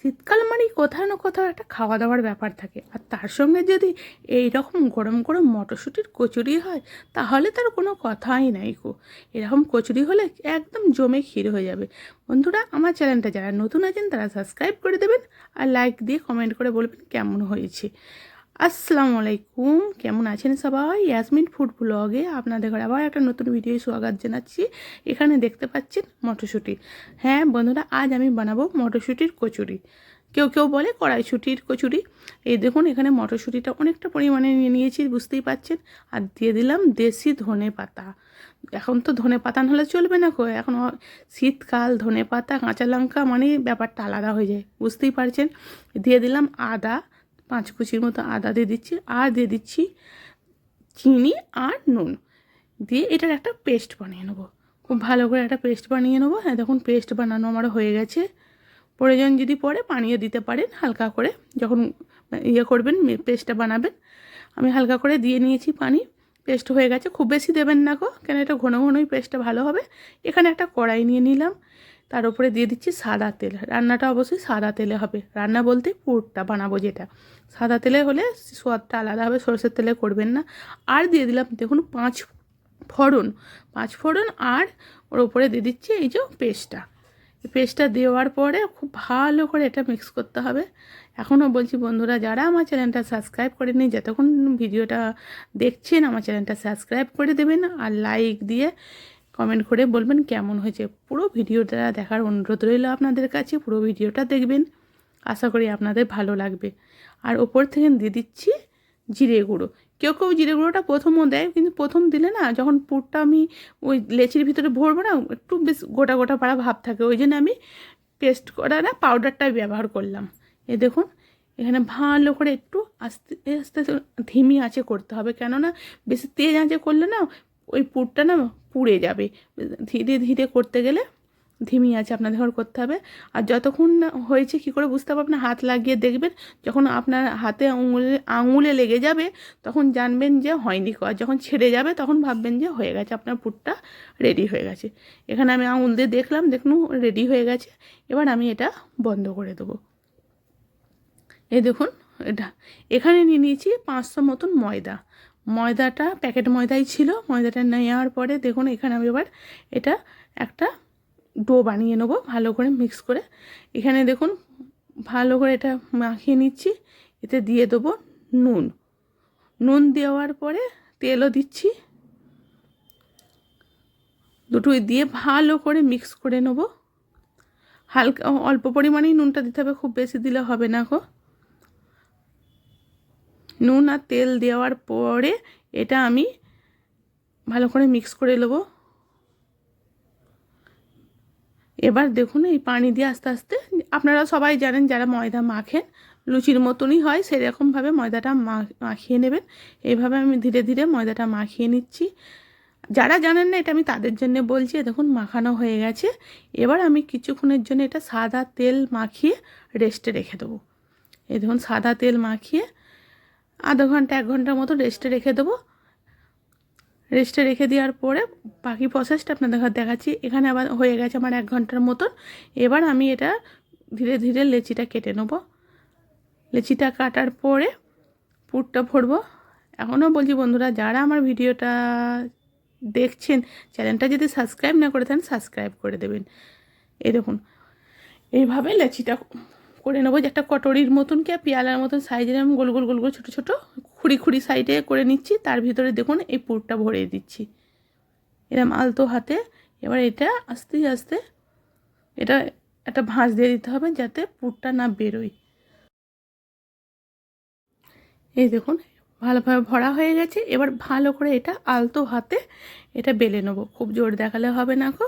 শীতকাল মানে কোথাও না কোথাও একটা খাওয়া দাওয়ার ব্যাপার থাকে। আর তার সঙ্গে যদি এই রকম গরম গরম মটরশুঁটির কচুরি হয়, তাহলে তার কোনো কথাই নাই কো এরকম কচুরি হলে একদম জমে ক্ষীর হয়ে যাবে। বন্ধুরা, আমার চ্যানেলটা যারা নতুন আছেন, তারা সাবস্ক্রাইব করে দেবেন আর লাইক দিয়ে কমেন্ট করে বলবেন কেমন হয়েছে। আসসালামু আলাইকুম। কেমন আছেন সবাই? ইয়াসমিন ফুড ব্লগে আপনাদের ঘরে আবার একটা নতুন ভিডিও স্বাগত জানাচ্ছি। এখানে দেখতে পাচ্ছেন মটরশুঁটি। হ্যাঁ বন্ধুরা, আজ আমি বানাবো মটরশুঁটির কচুরি। কেউ কেউ বলে কড়াইশুঁটির কচুরি। এই দেখুন, এখানে মটরশুঁটিটা অনেকটা পরিমাণে নিয়ে নিয়েছি, বুঝতেই পাচ্ছেন। আর দিয়ে দিলাম দেশি ধনে পাতা। এখন তো ধনে পাতা হলে চলবে না কো এখন শীতকাল, ধনে পাতা, কাঁচা লঙ্কা মানে ব্যাপারটা আলাদা হয়ে যায়, বুঝতেই পারছেন? দিয়ে দিলাম আদা পাঁচ কুচির মতো আদা দিয়ে দিচ্ছি, আর দিয়ে দিচ্ছি চিনি আর নুন। দিয়ে এটার একটা পেস্ট বানিয়ে নেব। খুব ভালো করে একটা পেস্ট বানিয়ে নেব। হ্যাঁ দেখুন পেস্ট বানানো আমার হয়ে গেছে। প্রয়োজন যদি পরে পানিও দিতে পারেন হালকা করে। যখন ইয়ে করবেন পেস্টটা বানাবেন, আমি হালকা করে দিয়ে নিয়েছি পানি। পেস্ট হয়ে গেছে। খুব বেশি দেবেন না গো। কেন? এটা ঘন ঘনই পেস্টটা ভালো হবে। এখানে একটা কড়াই নিয়ে নিলাম। তার উপরে দিয়ে দিচ্ছি সাদা তেল। রান্নাটা অবশ্যই সাদা তেলে হবে। রান্না বলতে পুরটা বানাবো যেটা। সাদা তেলে হলে স্বাদটা আলাদা হবে, সরষের তেলে করবেন না। আর দিয়ে দিলাম দেখুন পাঁচ ফোড়ন। পাঁচ ফোড়ন আর ওর উপরে দিয়ে দিচ্ছি এই যে পেস্টটা। পেস্টটা দেওয়ার পরে খুব ভালো করে এটা মিক্স করতে হবে। এখনও বলছি বন্ধুরা, যারা আমার চ্যানেলটা সাবস্ক্রাইব করেনি যতক্ষণ ভিডিওটা দেখছেন, আমার চ্যানেলটা সাবস্ক্রাইব করে দেবেন আর লাইক দিয়ে কমেন্ট করে বলবেন কেমন হয়েছে। পুরো ভিডিওটা দেখার অনুরোধ রইল আপনাদের কাছে, পুরো ভিডিওটা দেখবেন। আশা করি আপনাদের ভালো লাগবে। আর ওপর থেকে দিয়ে দিচ্ছি জিরে গুঁড়ো। কেউ কেউ জিরে গুঁড়োটা প্রথমও দেয়, কিন্তু প্রথম দিলে না যখন পুরটা আমি ওই লেচির ভিতরে ভরবো না, একটু বেশ গোটা গোটা পাড়া ভাব থাকে। ওই জন্য আমি পেস্ট করা না পাউডারটাই ব্যবহার করলাম। এ দেখুন, এখানে ভালো করে একটু আস্তে আস্তে ধিমি আঁচে করতে হবে। কেননা বেশি তেজ আঁচে করলে না ওই পুরটা না পুড়ে যাবে। ধীরে ধীরে করতে গেলে ধিমি আছে আপনাদের ঘর করতে হবে। আর যতক্ষণ হয়েছে কী করে বুঝতে হবে আপনার হাত লাগিয়ে দেখবেন, যখন আপনার হাতে আঙুলে আঙুলে লেগে যাবে, তখন জানবেন যে হয়নি আর যখন ছেড়ে যাবে, তখন ভাববেন যে হয়ে গেছে, আপনার পুরটা রেডি হয়ে গেছে। এখানে আমি আঙুল দিয়ে দেখলাম, দেখুন রেডি হয়ে গেছে। এবার আমি এটা বন্ধ করে দেবো। এই দেখুন, এটা। এখানে নিয়ে নিয়েছি পাঁচশো মতন ময়দা। ময়দাটা, প্যাকেট ময়দাই ছিল। ময়দাটা নেওয়ার পরে দেখুন, এখানে আমি এবার এটা একটা ডো বানিয়ে নেব, ভালো করে মিক্স করে। এখানে দেখুন, ভালো করে এটা মাখিয়ে নিচ্ছি। এতে দিয়ে দেবো নুন। নুন দেওয়ার পরে তেলও দিচ্ছি। দুটোই দিয়ে ভালো করে মিক্স করে নেব। হালকা, অল্প পরিমাণেই নুনটা দিতে হবে, খুব বেশি দিলে হবে না গো। নুন আর তেল দেওয়ার পরে এটা আমি ভালো করে মিক্স করে নেব। এবার দেখুন, এই পানি দিয়ে আস্তে আস্তে, আপনারা সবাই জানেন যারা ময়দা মাখেন, লুচির মতনই হয়, সেরকমভাবে ময়দাটা মাখিয়ে নেবেন। এইভাবে আমি ধীরে ধীরে ময়দাটা মাখিয়ে নিচ্ছি। যারা জানেন না, এটা আমি তাদের জন্য বলছি দেখুন, মাখানো হয়ে গেছে। এবার আমি কিছুক্ষণের জন্য এটা সাদা তেল মাখিয়ে রেস্টে রেখে দেবো। এই দেখুন, সাদা তেল মাখিয়ে আধা ঘণ্টা, এক ঘণ্টার মতো রেস্টে রেখে দেবো। রেস্টে রেখে দেওয়ার পরে বাকি প্রসেসটা আপনাদের দেখাচ্ছি। এখানে আবার হয়ে গেছে আমার এক ঘণ্টার মতন। এবার আমি এটা ধীরে ধীরে লেচিটা কেটে নেব। লেচিটা কাটার পরে পুরটা ভরবো। এখনও বলছি বন্ধুরা, যারা আমার ভিডিওটা দেখছেন, চ্যানেলটা যদি সাবস্ক্রাইব না করে থাকেন সাবস্ক্রাইব করে দেবেন। এই দেখুন, এইভাবে লেচিটা করে নেব। যে একটা কটরির মতন কি পেয়ালার মতন সাইজের, আমি গোল গোল গোল গোল ছোটো ছোটো খুঁড়ি খুঁড়ি সাইডে করে নিচ্ছি। তার ভিতরে দেখুন, এই পুরটা ভরে দিচ্ছি। এরম আলতো হাতে। এবার এটা আস্তে আস্তে এটা একটা ভাঁজ দিয়ে দিতে হবে যাতে পুরটা না বেরোয়। এই দেখুন, ভালোভাবে ভরা হয়ে গেছে। এবার ভালো করে এটা আলতো হাতে এটা বেলে নেব। খুব জোর দেখালে হবে না গো।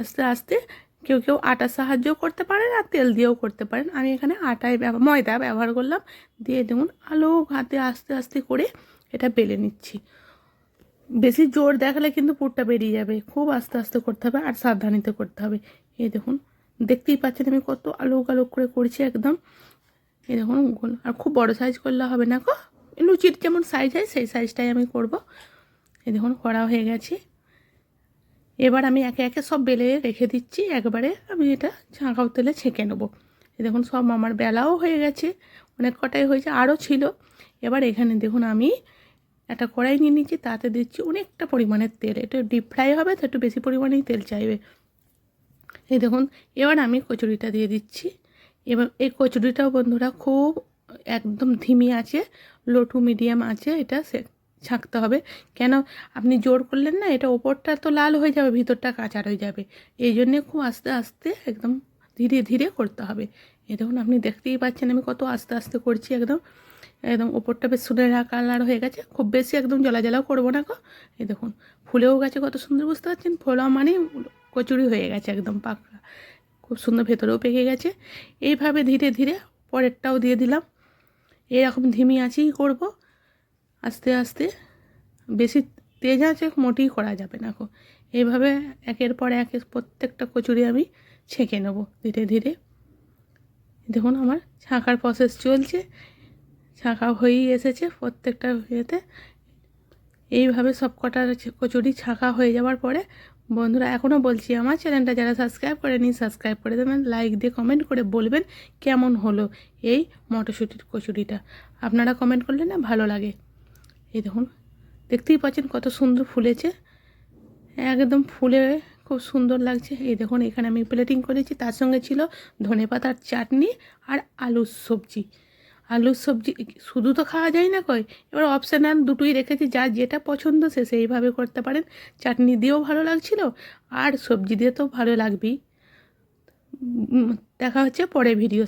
আস্তে আস্তে কেউ কেউ আটার সাহায্য করতে পারেন আর তেল দিয়েও করতে পারেন। আমি এখানে আটায় ময়দা ব্যবহার করলাম। দিয়ে দেখুন আলো হাতে আস্তে আস্তে করে এটা বেলে নিচ্ছি। বেশি জোর দেখালে কিন্তু পুরটা বেরিয়ে যাবে। খুব আস্তে আস্তে করতে হবে আর সাবধানিতে করতে হবে। এই দেখুন, দেখতেই পাচ্ছেন আমি কত আলোক আলোক করে করছি একদম। এই দেখুন গোল, আর খুব বড় সাইজ করলে হবে না গো? লুচির যেমন সাইজ হয়, সেই সাইজটাই আমি করব। এই দেখুন করা হয়ে গেছে। এবার আমি একে একে সব বেলে রেখে দিচ্ছি, একবারে আমি এটা ঝাঁকাও তেলে ছেঁকে নেব। এই দেখুন, সব আমার বেলাও হয়ে গেছে, অনেক কটাই হয়েছে, আরও ছিল। এবার এখানে দেখুন, আমি একটা কড়াই নিয়ে নিচ্ছি, তাতে দিচ্ছি অনেকটা পরিমাণের তেল। এটা ডিপ ফ্রাই হবে, তো একটু বেশি পরিমাণেই তেল চাইবে। এই দেখুন, এবার আমি কচুরিটা দিয়ে দিচ্ছি। এবার এই কচুরিটাও বন্ধুরা খুব একদম ধিমি আছে লো টু মিডিয়াম আছে, এটা ছাঁকতে হবে। কেন? আপনি জোর করলেন না, এটা ওপরটা তো লাল হয়ে যাবে, ভিতরটা কাঁচা হয়ে যাবে। এই জন্যে খুব আস্তে আস্তে একদম ধীরে ধীরে করতে হবে। এই দেখুন, আপনি দেখতেই পাচ্ছেন আমি কত আস্তে আস্তে করছি একদম। একদম ওপরটা বেশ সুনেরা কালার হয়ে গেছে, খুব বেশি একদম জ্বলা জ্বলাও করব না গো। এই দেখুন, ফুলেও গেছে কত সুন্দর, বুঝতে পারছেন? ফোলা মানে কচুরি হয়ে গেছে একদম পাকা খুব সুন্দর ভেতরেও পেকে গেছে। এইভাবে ধীরে ধীরে পরেরটাও দিয়ে দিলাম। এরকম ধিমি আঁচেই করব। আস্তে আস্তে বেশি তেজ আছে মোটেই করা যাবে না গো। এইভাবে একের পর এক প্রত্যেকটা কচুরি আমি ছেঁকে নেব ধীরে ধীরে। দেখুন আমার ছাঁকার প্রসেস চলছে, ছাঁকা হয়েই এসেছে প্রত্যেকটা ইয়েতে। এইভাবে সব কটা কচুরি ছাঁকা হয়ে যাওয়ার পরে বন্ধুরা এখনও বলছি আমার চ্যানেলটা যারা সাবস্ক্রাইব করেনি সাবস্ক্রাইব করে দেবেন লাইক দিয়ে কমেন্ট করে বলবেন কেমন হলো এই মটরশুঁটির কচুরিটা। আপনারা কমেন্ট করলে না ভালো লাগে। এই দেখুন, দেখতেই পাচ্ছেন কত সুন্দর ফুলেছে একদম ফুলে খুব সুন্দর লাগছে। এই দেখুন, এখানে আমি প্লেটিং করেছি, তার সঙ্গে ছিল ধনে পাতার চাটনি আর আলুর সবজি। আলুর সবজি, শুধু তো খাওয়া যায় না কই, এবার অপশানাল দুটোই রেখেছি, যা যেটা পছন্দ সে সেইভাবে করতে পারেন। চাটনি দিয়েও ভালো লাগছিল, আর সবজি দিয়ে তো ভালো লাগবেই। দেখা হচ্ছে পরে ভিডিও